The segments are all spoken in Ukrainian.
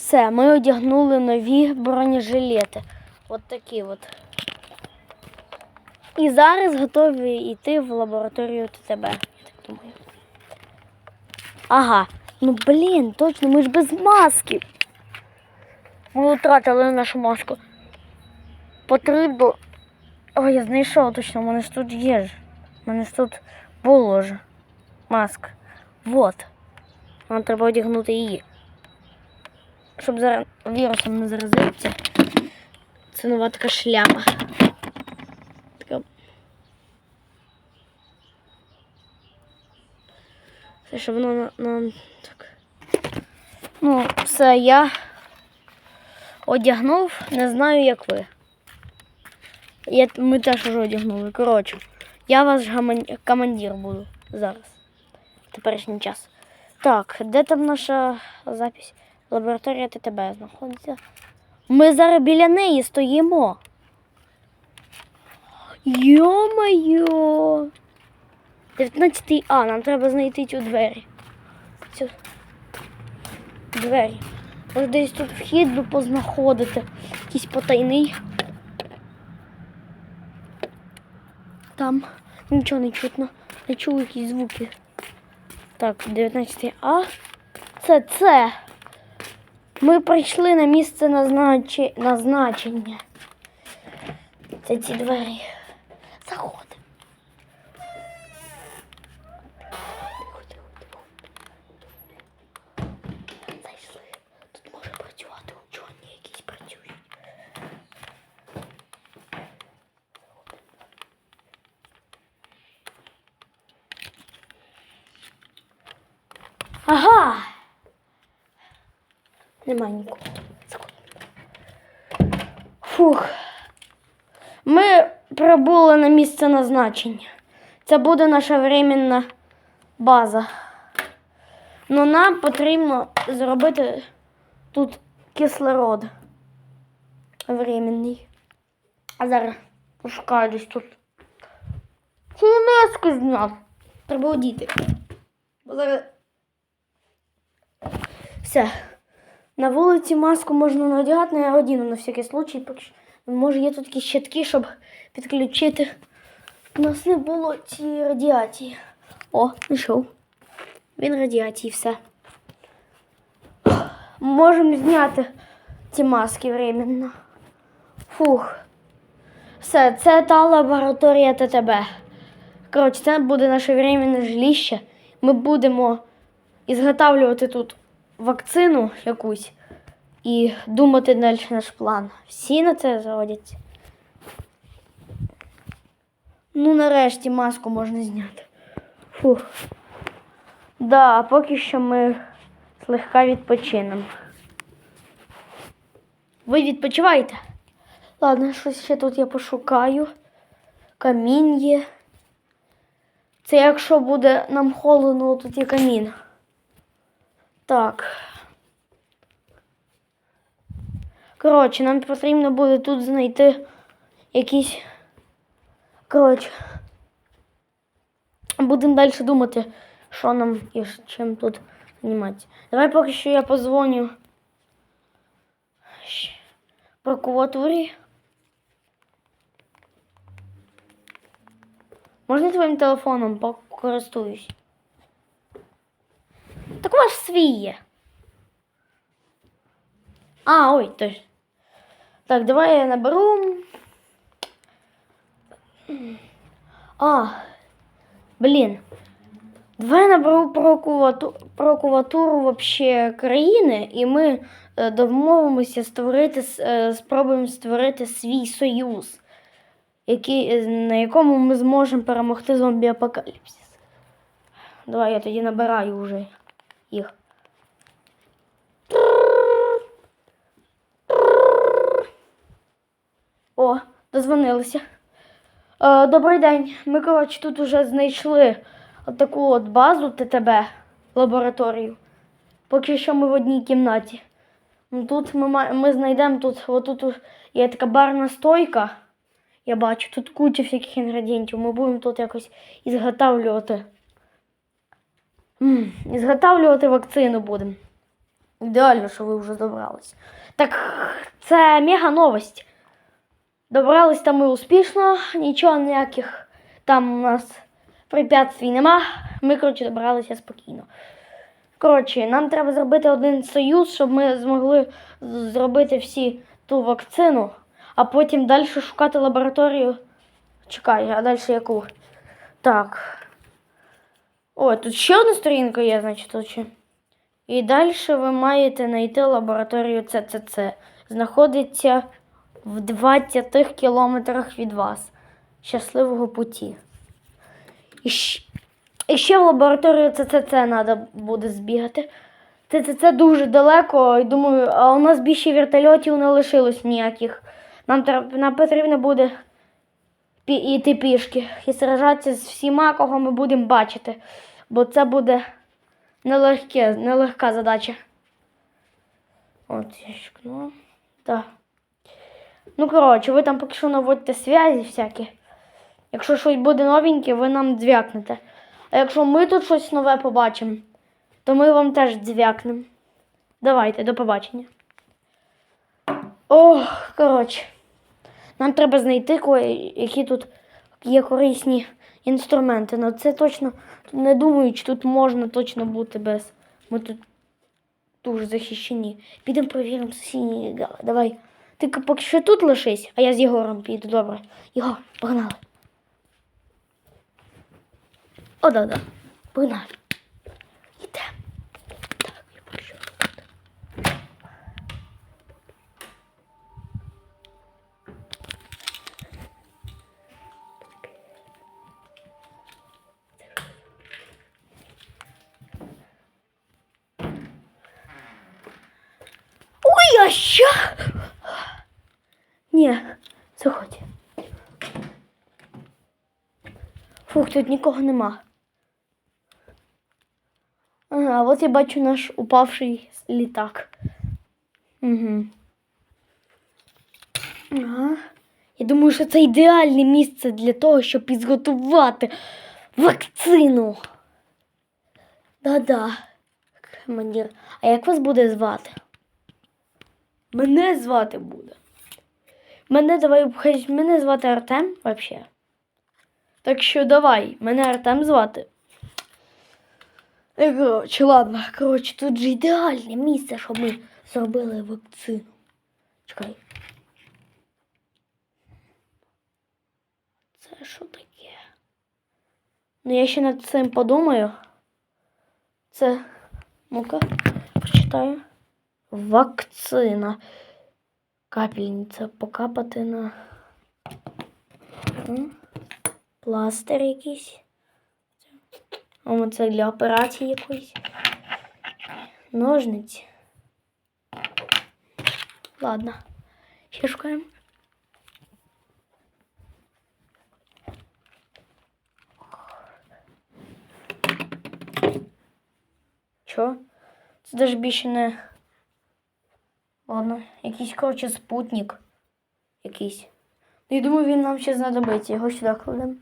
Все, ми одягнули нові бронежилети. От такі от. І зараз готові йти в лабораторію ТТБ, так думаю. Ага. Ну блін, точно, ми ж без маски. Ми втратили нашу маску. Потрібно. Ой, я знайшов точно, у мене ж тут є ж. У мене ж тут було ж. Маска. Вот. Нам треба одягнути її. Щоб зараз вірусом не заразитися. Це нова така шляпа. Така. Все, щоб воно на, на так. Ну, все, я одягнув, не знаю, як ви. Я, ми теж вже одягнули. Коротше, я ваш командир буду зараз. В теперішній час. Так, де там наша запись? Лабораторія ТТБ знаходиться. Ми зараз біля неї стоїмо. Йо-моє! 19 А, нам треба знайти цю двері. Цю двері. Може десь тут вхід би познаходити. Якийсь потайний. Там нічого не чутно. Не чую якісь звуки. Так, 19 А. Це це. Ми прийшли на місце назначи... назначення. Це ці двері. Заходимо. Зайшли. Тут може працювати учені якісь працюють. Ага. Нема нікого. Фух. Ми прибули на місце назначення. Це буде наша временна база. Ну нам потрібно зробити тут кислород. Временний. А зараз пошукаю десь тут. Хімески зняв. Треба одіти. Зараз все. На вулиці маску можна надягати, але я одіну на всякий случай. Може є тут якісь щитки, щоб підключити. У нас не було цієї радіації. О, знайшов. Він радіації, все. Можемо зняти ці маски временно. Фух. Все, це та лабораторія ТТБ. Коротше, це буде наше временне жилище. Ми будемо ізготавлювати тут вакцину якусь і думати далі наш план. Всі на це заводяться. Ну, нарешті маску можна зняти. Фух. Да, поки що ми слегка відпочинемо. Ви відпочиваєте? Ладно, щось ще тут я пошукаю. Камінь є. Це якщо буде нам холодно, тут є камін. Так. Коротше, нам потрібно буде тут знайти якісь. Коротше. Будемо далі думати, що нам і чим тут займатися. Давай поки що я позвоню прокуратурі. Можна твоїм телефоном покористуюсь? Так у вас свій є. А, ой, точно. Так, давай я наберу. А, блін. Давай я наберу прокурату... прокуратуру вообще країни, і ми е, домовимося створити, е, спробуємо створити свій союз, який, е, на якому ми зможемо перемогти зомбі-апокаліпсис. Давай я тоді набираю вже їх. О, дозвонилися. Е, добрий день. Ми, коротше, тут вже знайшли таку от базу ТТБ, лабораторію. Поки що ми в одній кімнаті. Ну, Тут ми, ми знайдемо тут, отут є така барна стойка. Я бачу, тут куча всяких інгредієнтів. Ми будемо тут якось ізготавлювати. М, Ізготавлювати вакцину будемо. Ідеально, що ви вже добрались. Так це мега новость. Добрались там ми успішно, нічого ніяких там у нас препятствий нема. Ми, коротше, добралися спокійно. Коротше, нам треба зробити один союз, щоб ми змогли зробити всі ту вакцину, а потім далі шукати лабораторію. Чекай, а далі яку? Так. О, тут ще одна сторінка є, значить, тут. І далі ви маєте знайти лабораторію ЦЦЦ. Знаходиться в 20 кілометрах від вас. Щасливого путі. І, і ще в лабораторію ЦЦЦ треба буде збігати. ЦЦЦ дуже далеко, і думаю, а у нас більше вертольотів не лишилось ніяких. Нам, нам потрібно буде йти пішки і сражатися з всіма, кого ми будемо бачити. Бо це буде нелегке, нелегка задача. От, я шкну. Так. Ну, коротше, ви там поки що наводьте зв'язі всякі. Якщо щось буде новеньке, ви нам дзвякнете. А якщо ми тут щось нове побачимо, то ми вам теж дзвякнемо. Давайте, до побачення. Ох, коротше. Нам треба знайти які тут є корисні інструменти. Ну це точно не думаю, чи тут можна точно бути без. Ми тут дуже захищені. Підемо перевіримо сусідні. Давай. Ти поки що тут лишись, а я з Єгором піду. Добре. Єгор, погнали. О, да, да. Погнали. Що? Ні, заходь. Фух, тут нікого нема. Ага, от я бачу наш упавший літак. Угу. Ага. Я думаю, що це ідеальне місце для того, щоб підготувати вакцину. Да-да. Командир. А як вас буде звати? Мене звати буде. Мене давай хай мене звати Артем взагалі. Так що давай, мене Артем звати. Е, Коротше, ладно, коротше, тут же ідеальне місце, щоб ми зробили вакцину. Чекай. Це що таке? Ну, я ще над цим подумаю. Це. Ну-ка, прочитаю. Вакцина. Капельниця покапати на пластир якийсь. О, це для операції якоїсь. Ножниці. Ладно. Ще шукаємо. Чо? Це даже більше не. Ладно, якийсь, коротше, спутник. Якийсь. Ну, я думаю, він нам ще знадобиться. Його сюди кладемо.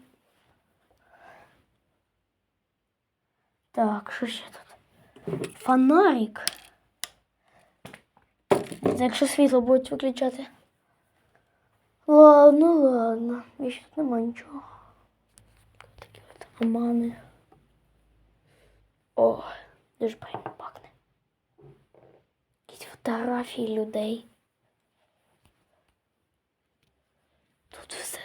Так, що ще тут? Фонарик. Це якщо світло будуть виключати. Ладно, ладно. Я ще нема нічого. Такі от омани. О, дуже пахне. Фотографії людей. Тут все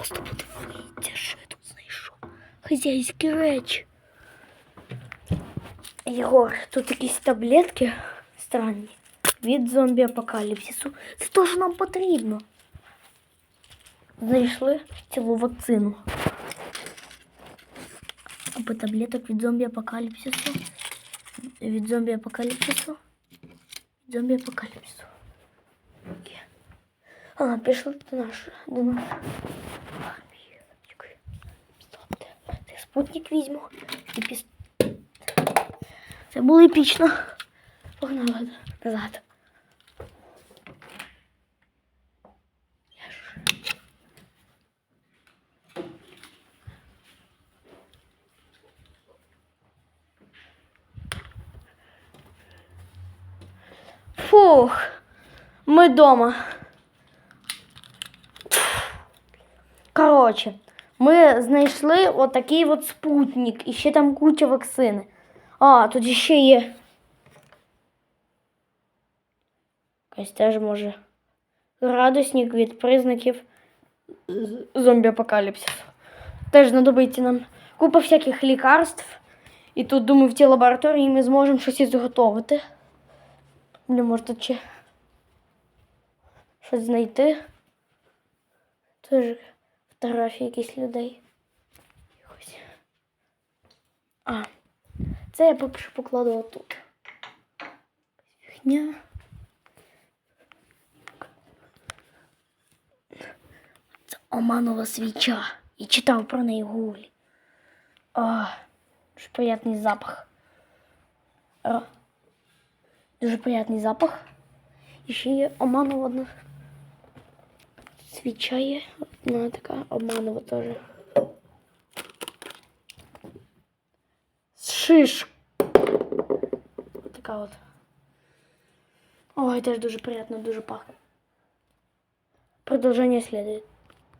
Просто подивіться, що я тут знайшов. Хазяйські речі. Єгор, тут якісь таблетки странні від зомбі-апокаліпсису. Це теж нам потрібно. Знайшли цілу вакцину. Або таблеток від зомбі-апокаліпсису. Від зомбі-апокаліпсису. Від зомбі-апокаліпсису. Є. А, пішли до нашого. До нашого. Спутник візьму. І піс... Це було епічно. Погнали назад. Фух, ми вдома. Коротше, ми знайшли отакий от спутник і ще там куча вакцини. А, тут ще є. Якась теж може. Градусник від признаків зомбі-апокаліпсису. Теж знадобиться нам купа всяких лікарств. І тут, думаю, в цій лабораторії ми зможемо щось і зготовити. Не тут ще щось знайти. Теж фотографії якихось людей. А, це я поки покладу отут. Фігня. Це оманова свіча. І читав про неї в гуглі. А, дуже приятний запах. А, дуже приятний запах. І ще є оманова одна свіча є. Одна така обманова теж. Шиш. Така от. Ой, теж дуже приємно, дуже пахне. Продовження слідує.